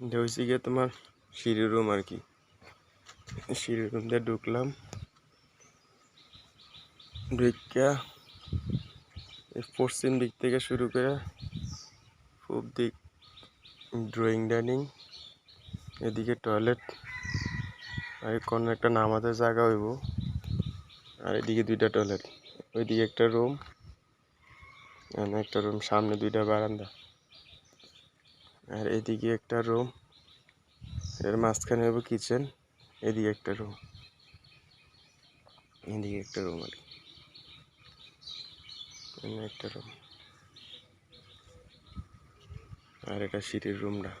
হয়েছে গিয়ে তোমার সিঁড়ি রুম আর কি। সিঁড়ি রুম দিয়ে ঢুকলাম। ঢুকা পশ্চিম দিক থেকে শুরু করে পূব দিক ড্রয়িং ডাইনিং, এদিকে টয়লেট আর কোনো একটা নামাতে জায়গা হইব। আর এদিকে দুইটা টয়লেট ওইদিকে একটা রুম একটা রুম, সামনে দুইটা বারান্দা। আর এদিকে একটা রুম, এর মাঝখানে হইব কিচেন, এদিকে একটা রুম। এদিকে একটা রুম আর একটা রুম। আর এটা সিঁড়ির রুমটা।